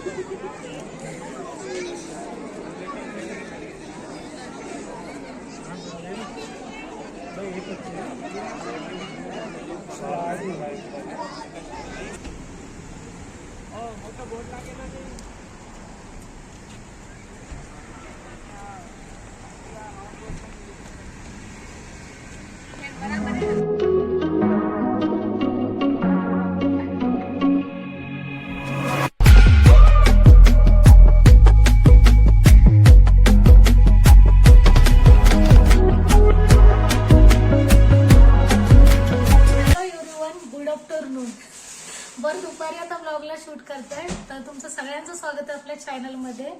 Oh, મોટો board લાગેલો છે दुपारी आता ब्लॉगला शूट करताय. तर तुमचं सगळ्यांचं स्वागत आहे आपल्या चॅनलमध्ये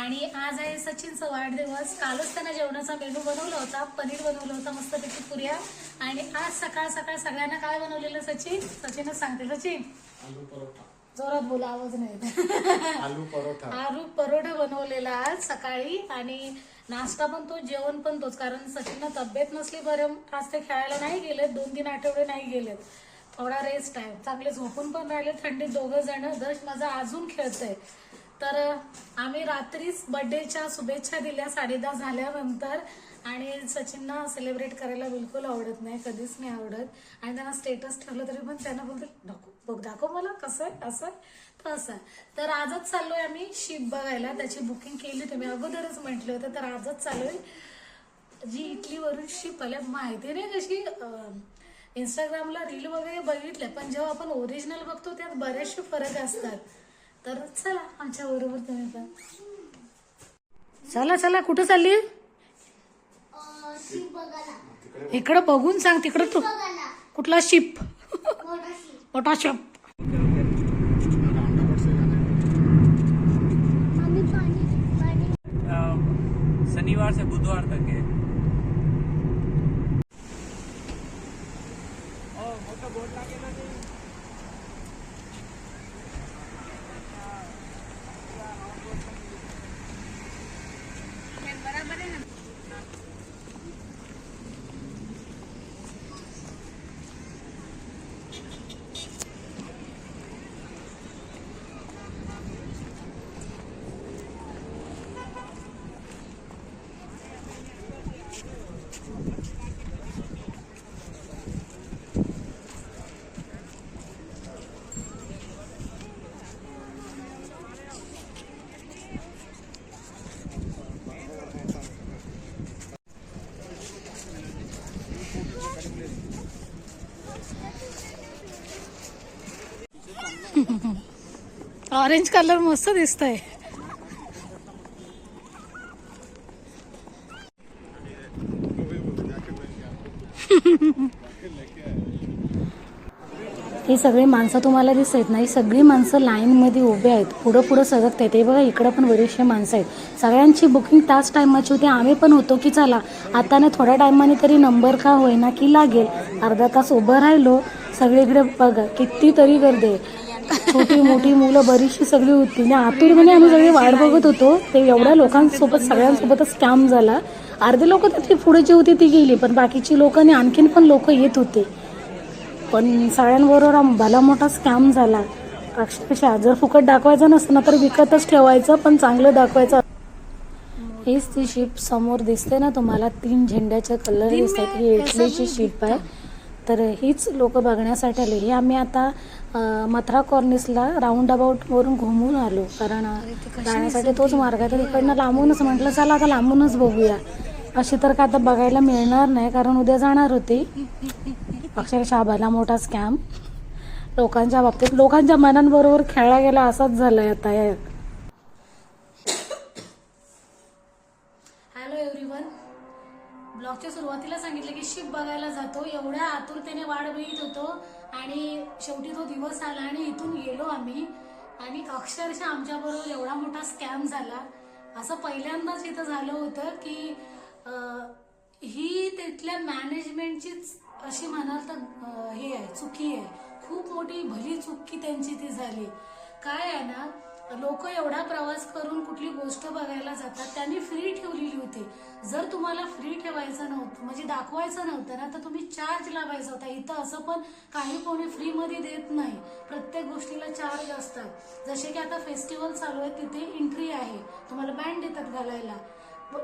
आणि आज आहे सचिनचा वाढदिवस. कालच त्याने जेवणाचा मेनू बनवला होता. पनीर बनवलं होतं. मस्तपैकी पुऱ्या. आणि आज सकाळ सकाळ सगळ्यांना काय बनवलेलं सचिन? सचिनच सांगते. सचिन आलू परोठा. जोरात बोला आवाज नाही. आलू परोठा. आलू परोठा बनवलेला आज सकाळी. आणि नाश्ता पण तो जेवण पण तोच. कारण सचिनला तब्येत नसली बरं. आज ते खेळायला नाही गेले दोन तीन आठवडे नाही गेलेत. थोडा रेस्ट आहे चांगले झोपून पण राहिले थंडीत दोघं जण. दश माझा अजून खेळतंय. तर आम्ही रात्रीच बर्थडेच्या शुभेच्छा दिल्या साडेदहा झाल्यानंतर. आणि सचिनना सेलिब्रेट करायला बिलकुल आवडत नाही कधीच नाही आवडत. आणि त्यांना स्टेटस ठेवलं तरी पण त्यांना बोलतो दाखव बघ दाखव मला कसं आहे असं आहे असं आहे. तर आजच चाललोय आम्ही शिप बघायला. त्याची बुकिंग केली होती मी अगोदरच म्हटलं होतं तर आजच चालू आहे जी इटलीवरून शिप आल्या माहिती नाही कशी इंस्टाग्रामला रील वगैरे बघितले पण जेव्हा आपण ओरिजिनल बघतो त्यात बरेचसे फरक असतात. तर चला आमच्या बरोबर तुम्ही पण. चला चला कुठं चालली? इकडं बघून सांग तिकडं तू. कुठला शिप? मोठा शिप. शनिवार से बुधवार तक है। ऑरेंज कलर मस्त दिसतंय. ही सगळी माणसं तुम्हाला दिसत नाही ही सगळी माणसं लाईनमध्ये उभे आहेत. पुढं पुढं सरकत आहेत हे बघा इकडं पण बरेचसे माणसं आहेत. सगळ्यांची बुकिंग त्याच टायमाची होती. आम्ही पण होतो की चला आता ना थोड्या टायमाने तरी नंबर का होईना की लागेल. अर्धा तास उभं राहिलो. सगळीकडे बघा कितीतरी गर्दी आहे. छोटी मोठी मुलं बरीचशी सगळी होती. आणि आतुरपणे आम्ही सगळी वाट बघत होतो. ते एवढ्या लोकांसोबत सगळ्यांसोबतच स्कॅम झाला. अर्धे लोक तर ती पुढे जी होती ती गेली पण बाकीची लोक आणि आणखीन पण लोक येत होते. पण सगळ्यांबरोबर भला मोठा स्कॅम झाला. अक्षरशः जर फुकट दाखवायचं नसतं ना तर विकतच ठेवायचं पण चांगलं दाखवायचं. हीच ती शिप समोर दिसते ना तुम्हाला तीन झेंड्याचे कलर दिसतात. ही इटलीची शिप आहे. तर हीच लोक बघण्यासाठी आले हे आम्ही आता मथुरा कॉर्निसला राऊंड अबाउट वरून घुमून आलो. कारण जाण्यासाठी तोच मार्ग आहे. तर इकडनं लांबूनच म्हटलं चला आता लांबूनच बघूया. अशी तर काय आता बघायला मिळणार नाही कारण उद्या जाणार होती. अक्षरशः भला मोठा स्कॅम लोकांच्या बाबतीत लोकांच्या मनांबरोबर खेळला गेला असाच झालाय आता ब्लॉगच्या सुरुवातीला सांगितलं की शिप बघायला जातो. एवढ्या आतुरतेने वाट बघित होतो आणि शेवटी तो दिवस आला आणि इथून गेलो आम्ही. आणि अक्षरशः आमच्याबरोबर एवढा मोठा स्कॅम झाला. असं पहिल्यांदाच इथं झालं होतं की ही तिथल्या मॅनेजमेंटचीच अशी म्हणाल तर हे आहे चुकी आहे. खूप मोठी भली चुकी त्यांची ती झाली. काय आहे ना लोक एवढा प्रवास करून कुठली गोष्ट बघायला जातात त्यांनी फ्री ठेवलेली होती. जर तुम्हाला फ्री ठेवायचं नव्हतं म्हणजे दाखवायचं नव्हतं ना तर तुम्ही चार्ज लावायचा होता. इथं असं पण काही कोणी फ्रीमध्ये देत नाही. प्रत्येक गोष्टीला चार्ज असतात. जसे की आता फेस्टिवल चालू आहे तिथे एंट्री आहे. तुम्हाला बँड देतात घालायला.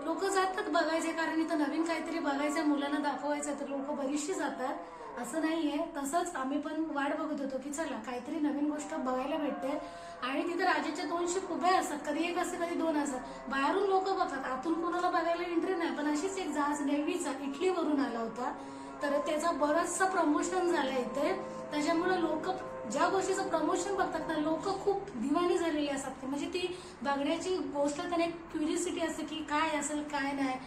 लोक जातात बघायचे कारण इथं नवीन काहीतरी बघायचं मुलांना दाखवायचं तर लोक बरीचशी जातात. असं नाही आहे तसंच आम्ही पण वाट बघत होतो की चला काहीतरी नवीन गोष्ट बघायला भेटते. आणि तिथे राजाच्या दोनशे उभ्या असतात. कधी एक असते कधी दोन असतात. बाहेरून लोक बघतात. आतून कोणाला बघायला एंट्री नाही. पण अशीच एक जहाज नेव्हीचा इटलीवरून आला होता. तर त्याचा बरंचसं प्रमोशन झालं इथे. त्याच्यामुळे लोक ज्या गोष्टीचं प्रमोशन बघतात ना लोक खूप दिवाणी झालेली असतात. म्हणजे ती बघण्याची गोष्ट त्यांना एक क्युरिसिटी असते की काय असेल काय नाही.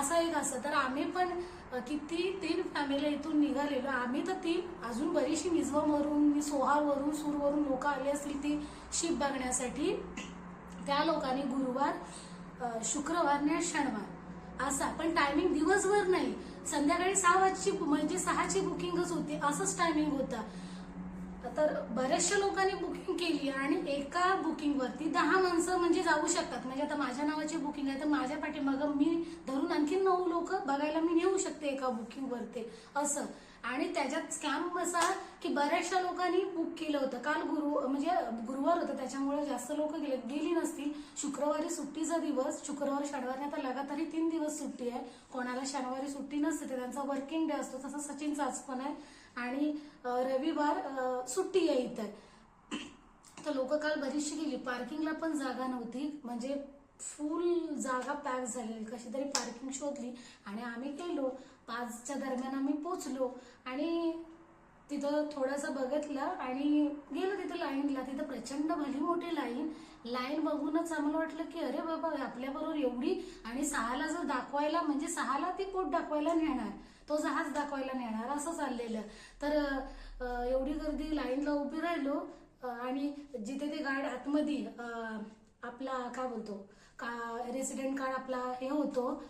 असं एक असतं. तर आम्ही पण किती तीन फॅमिली इथून निघालेलो. आम्ही तर तीन अजून बरीचशी मिझोमवरून सोहारवरून सूरवरून लोक आली असतील ती शिप बघण्यासाठी. त्या लोकांनी गुरुवार शुक्रवार आणि शनिवार असा पण टायमिंग दिवसभर नाही. संध्याकाळी सहा वाजची म्हणजे सहाची बुकिंगच होती. असंच टायमिंग होता. तर बऱ्याचशा लोकांनी बुकिंग केली आणि एका बुकिंगवरती दहा माणसं म्हणजे जाऊ शकतात. म्हणजे आता माझ्या नावाची बुकिंग आहे तर माझ्या पाठीमागं मी धरून आणखी नऊ लोक बघायला मी नेऊ शकते एका बुकिंगवरती असं. आणि त्याच्यात स्कॅम असा की बऱ्याचशा लोकांनी बुक केलं होतं. काल गुरु म्हणजे गुरुवार होतं त्याच्यामुळे जास्त लोक गेले गेली नसतील. शुक्रवारी सुट्टीचा दिवस शुक्रवार शनिवारी आता लगातारी तीन दिवस सुट्टी आहे. कोणाला शनिवारी सुट्टी नसते त्यांचा वर्किंग डे असतो तसं सचिनचा आज पण आहे. आणि रविवार सुट्टी आहे इथं. तर लोक काल बरीचशी गेली. पार्किंगला पण जागा नव्हती. म्हणजे फुल जागा पॅक झालेली. कशी तरी पार्किंग शोधली आणि आम्ही गेलो. पाचच्या दरम्यान आम्ही पोचलो आणि तिथं थोडंसं बघितलं आणि गेलो तिथं लाईनला. तिथं प्रचंड भली मोठी लाईन. लाईन बघूनच आम्हाला वाटलं की अरे बाबा आपल्याबरोबर एवढी आणि सहाला जर दाखवायला म्हणजे सहाला ती पोट दाखवायला नेणार. तो जहाज दाखवायला नेणार असं चाललेलं. तर एवढी गर्दी लाईनला उभी राहिलो आणि जिथे ते गार्ड आतमध्ये आपला काय बोलतो का रेसिडेंट कार्ड आपला हे होतो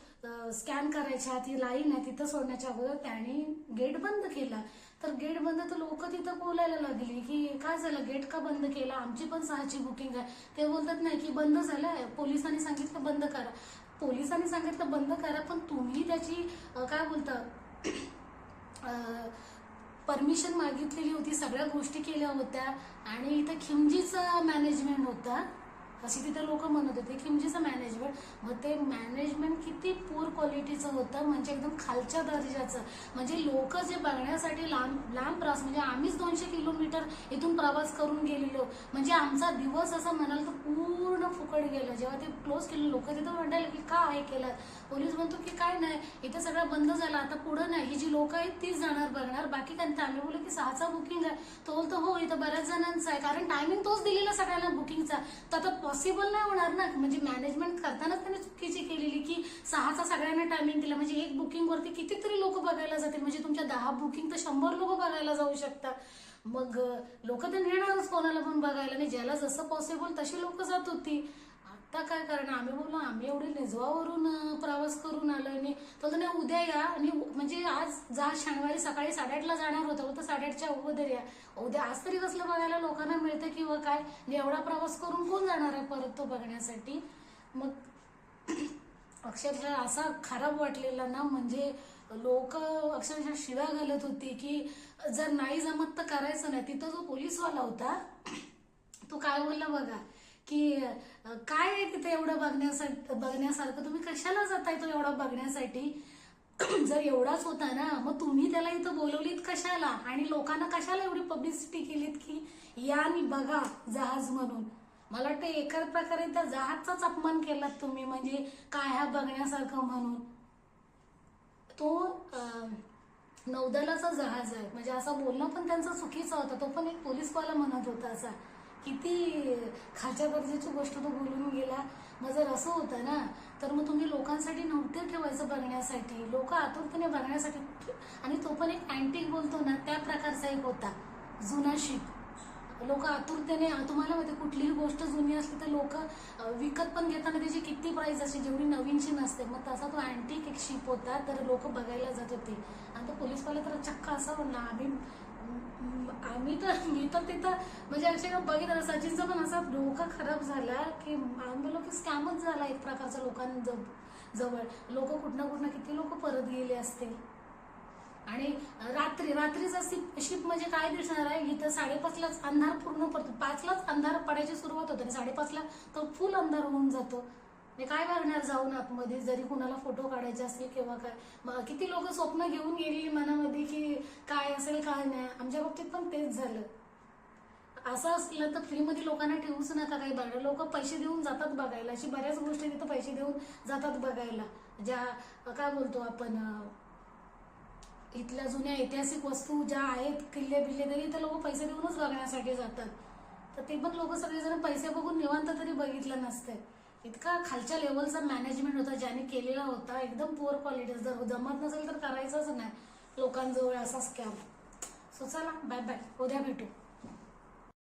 स्कॅन करायच्या ती लाईन आहे तिथं सोडण्याच्या अगोदर त्याने गेट बंद केला. तर गेट बंद तर लोक तिथं बोलायला लागली की काय झालं गेट का बंद केला? आमची पण सहाची बुकिंग आहे. ते बोलतात नाही की बंद झालंय पोलिसांनी सांगितलं बंद करा. पोलिसांनी सांगितलं बंद करा पण तुम्ही त्याची काय बोलता परमिशन मागितलेली होती सगळ्या गोष्टी केल्या होत्या आणि इथं खिमजीचा मॅनेजमेंट होता. अशी तिथे लोक म्हणत होते खिमजीचं म्हणजे मॅनेजमेंट मग ते मॅनेजमेंट किती पूर क्वालिटीचं होतं म्हणजे एकदम खालच्या दर्जाचं. म्हणजे लोक जे बघण्यासाठी लांब लांब प्रवास म्हणजे आम्हीच दोनशे किलोमीटर इथून प्रवास करून गेलेलो. म्हणजे आमचा दिवस असा म्हणाल तर पूर्ण फुकट गेला. जेव्हा ते क्लोज केलं लोक तिथं म्हणाले की का हे केलं? पोलीस म्हणतो की काय नाही इथं सगळं बंद झालं आता पुढं नाही. ही जी लोक आहेत तीच जाणार बघणार. बाकी काय आम्ही बोललो की सहाचा बुकिंग आहे. तो बोलतो हो इथं बऱ्याच जणांचा आहे. कारण टायमिंग तोच दिलेला सगळ्यांना बुकिंगचा तर आता पॉसिबल नाही होणार ना. म्हणजे मॅनेजमेंट करतानाच त्याने चुकीची केलेली की सहाचा सगळ्यांना टायमिंग दिला. म्हणजे एक बुकिंग वरती कितीतरी लोक बघायला जातील. म्हणजे तुमच्या दहा बुकिंग तर शंभर लोक बघायला जाऊ शकतात. मग लोक तर नेणारच कोणाला पण बघायला. आणि ज्याला जसं पॉसिबल तशी लोक जात होती. आता काय कारण? आम्ही बोललो आम्ही एवढे निजवावरून प्रवास करून आलो आणि तो म्हणे, उद्या या. आणि म्हणजे आज जा शनिवारी सकाळी साडेआठला जाणार होतं तर साडेआठच्या अगोदर या. उद्या आज तरी कसलं बघायला लोकांना मिळतं किंवा काय? एवढा प्रवास करून कोण जाणार आहे परत तो बघण्यासाठी? मग अक्षरशः असा खराब वाटलेला ना म्हणजे लोक अक्षरशः शिव्या घालत होती की जर नाही जमत तर करायचं नाही. तिथं जो पोलीसवाला होता तो काय बोलला बघा की काय आहे तिथे एवढं बघण्यासाठी बघण्यासारखं? तुम्ही कशाला जाताय तो एवढा बघण्यासाठी? जर एवढाच होता ना मग तुम्ही त्याला इथं बोलवलीत कशाला? आणि लोकांना कशाला एवढी पब्लिसिटी केलीत की या आणि बघा जहाज म्हणून. मला वाटतं एका प्रकारे त्या जहाजचाच अपमान केलात तुम्ही म्हणजे काय हा बघण्यासारखं म्हणून. तो नौदलाचा जहाज आहे. म्हणजे असं बोलणं पण त्यांचं चुकीचा होतं. तो पण एक पोलीसवाला म्हणत होता असा. किती खालच्या दर्जाची गोष्ट तो बोलून गेला. मग जर असं होतं ना तर मग तुम्ही लोकांसाठी नव्हते ठेवायचं बघण्यासाठी. लोक आतुरतेने बघण्यासाठी आणि तो पण एक अँटिक बोलतो ना त्या प्रकारचा एक होता. जुना शीप लोक आतुरतेने तुम्हाला माहिती कुठलीही गोष्ट जुनी असली तर लोक विकत पण घेताना त्याची किती प्राईस असते जेवढी नवीनची नसते. मग तसा तो अँटिक एक शिप होता तर लोक बघायला जात होते. आणि तो पोलीसवाला तर चक्क असा म्हणला आम्ही आम्ही तर मी तर तिथं म्हणजे अक्षरशः बघितलं सचिनचा पण असा डोका खराब झाला की आम्ही बोललो की स्कॅमच झाला एक प्रकारचा लोकांजवळ. जवळ. लोक कुठनं कुठनं किती लोक परत गेले असतील. आणि रात्री रात्रीचा शिप शिप म्हणजे काय दिसणार आहे? इथं साडेपाचलाच अंधार पूर्ण पडतो. पाचलाच अंधार पडायची सुरुवात होते आणि साडेपाचला तो फुल अंधार होऊन जातो. मी काय बघणार जाऊन आतमध्ये? जरी कुणाला फोटो काढायचे असतील किंवा काय. मग किती लोक स्वप्न घेऊन गेली मनामध्ये की काय असेल काय नाही. आमच्या बाबतीत पण तेच झालं. असं असलं तर फ्रीमध्ये लोकांना ठेवूच नका काही बघा लोक पैसे देऊन जातात बघायला. अशी बऱ्याच गोष्टी तिथं पैसे देऊन जातात बघायला. ज्या काय बोलतो आपण इथल्या जुन्या ऐतिहासिक वस्तू ज्या आहेत किल्ले बिल्ले तरी ते लोक पैसे देऊनच बघण्यासाठी जातात. तर ते पण लोक सगळेजण पैसे बघून निवांत तरी बघितलं नसतंय. इतका खालच्या लेवलचा मॅनेजमेंट होता ज्याने केलेला होता एकदम पुअर क्वालिटी जर जमत नसेल तर करायचंच नाही. लोकांजवळ असा स्कॅम सो चला बाय बाय उद्या भेटू.